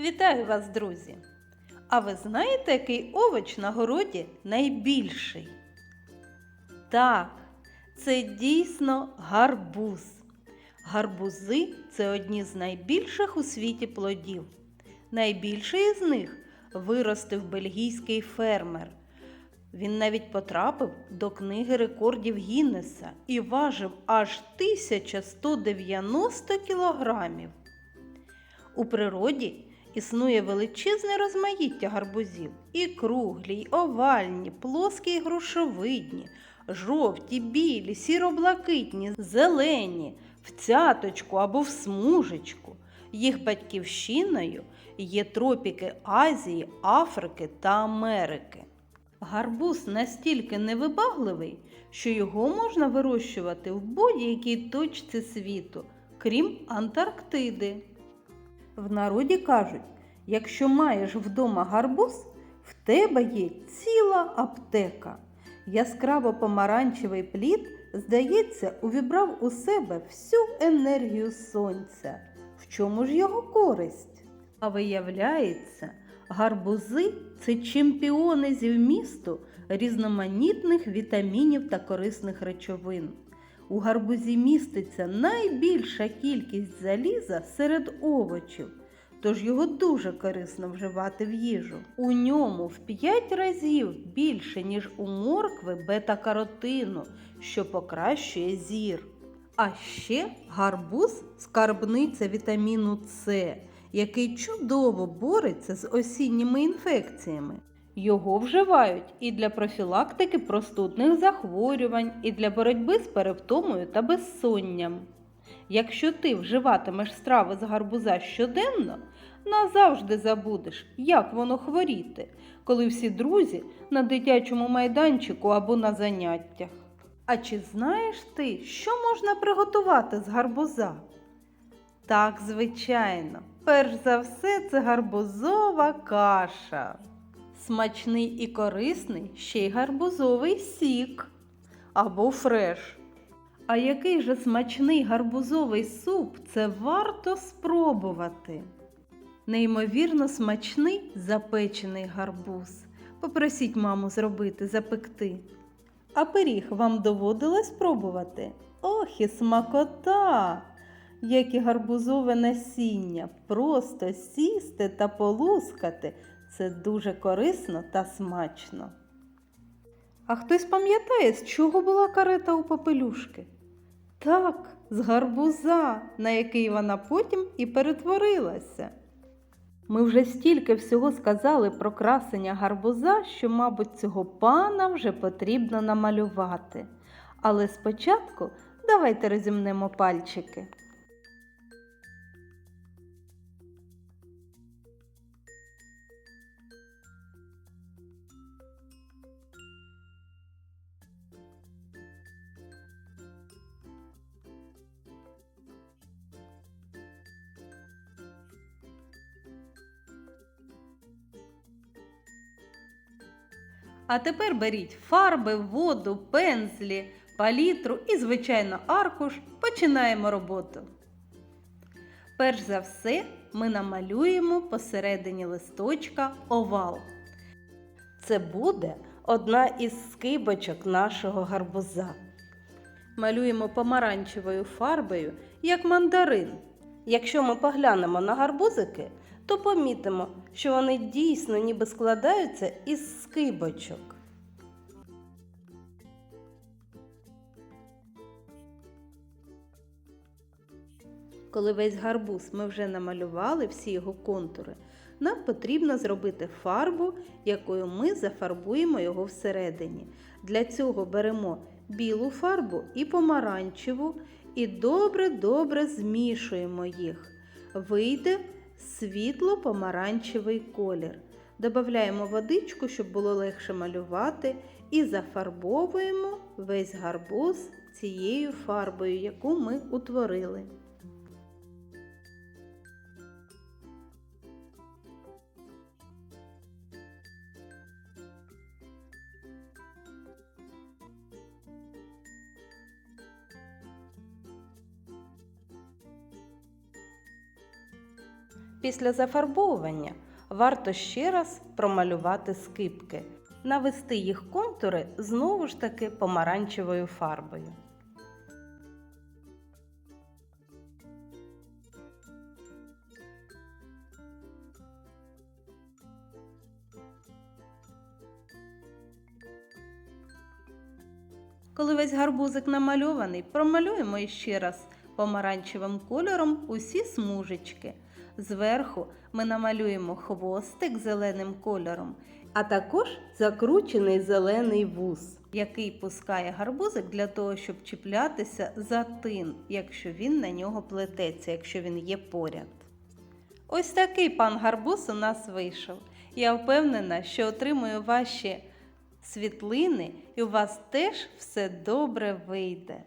Вітаю вас, друзі! А ви знаєте, який овоч на городі найбільший? Так, це дійсно гарбуз. Гарбузи це одні з найбільших у світі плодів. Найбільший із них виростив бельгійський фермер. Він навіть потрапив до книги рекордів Гіннеса і важив аж 1190 кілограмів. У природі існує величезне розмаїття гарбузів і круглі, й овальні, плоскі й грушовидні, жовті, білі, сіроблакитні, зелені, в цяточку або в смужечку. Їх батьківщиною є тропіки Азії, Африки та Америки. Гарбуз настільки невибагливий, що його можна вирощувати в будь-якій точці світу, крім Антарктиди. В народі кажуть, якщо маєш вдома гарбуз, в тебе є ціла аптека. Яскраво помаранчевий плід, здається, увібрав у себе всю енергію сонця. В чому ж його користь? А виявляється, гарбузи це чемпіони зі вмісту різноманітних вітамінів та корисних речовин. У гарбузі міститься найбільша кількість заліза серед овочів, тож його дуже корисно вживати в їжу. У ньому в 5 разів більше, ніж у моркви бета-каротину, що покращує зір. А ще гарбуз скарбниця вітаміну С, який чудово бореться з осінніми інфекціями. Його вживають і для профілактики простудних захворювань, і для боротьби з перевтомою та безсонням. Якщо ти вживатимеш страви з гарбуза щоденно, назавжди забудеш, як воно хворіти, коли всі друзі на дитячому майданчику або на заняттях. А чи знаєш ти, що можна приготувати з гарбуза? Так, звичайно, перш за все це гарбузова каша. Смачний і корисний ще й гарбузовий сік або фреш. А який же смачний гарбузовий суп це варто спробувати. Неймовірно смачний запечений гарбуз. Попросіть маму зробити, запекти. А пиріг вам доводилось пробувати? Ох і смакота! Як і гарбузове насіння, просто сісти та полускати це дуже корисно та смачно. А хтось пам'ятає, з чого була карета у попелюшки? Так, з гарбуза, на який вона потім і перетворилася. Ми вже стільки всього сказали про красення гарбуза, що, мабуть, цього пана вже потрібно намалювати. Але спочатку давайте розімнемо пальчики. А тепер беріть фарби, воду, пензлі, палітру і, звичайно, аркуш. Починаємо роботу. Перш за все, ми намалюємо посередині листочка овал. Це буде одна із скибочок нашого гарбуза. Малюємо помаранчевою фарбою, як мандарин. Якщо ми поглянемо на гарбузики, то помітимо, що вони дійсно ніби складаються із скибочок. Коли весь гарбуз ми вже намалювали всі його контури, нам потрібно зробити фарбу, якою ми зафарбуємо його всередині. Для цього беремо білу фарбу і помаранчеву і добре-добре змішуємо їх. Вийде світло-помаранчевий колір. Добавляємо водичку, щоб було легше малювати, і зафарбовуємо весь гарбуз цією фарбою, яку ми утворили. Після зафарбовування варто ще раз промалювати скибки, навести їх контури знову ж таки помаранчевою фарбою. Коли весь гарбузик намальований, промалюємо іще раз помаранчевим кольором усі смужечки. Зверху ми намалюємо хвостик зеленим кольором, а також закручений зелений вус, який пускає гарбузик для того, щоб чіплятися за тин, якщо він на нього плететься, якщо він є поряд. Ось такий пан гарбуз у нас вийшов. Я впевнена, що отримую ваші світлини, і у вас теж все добре вийде.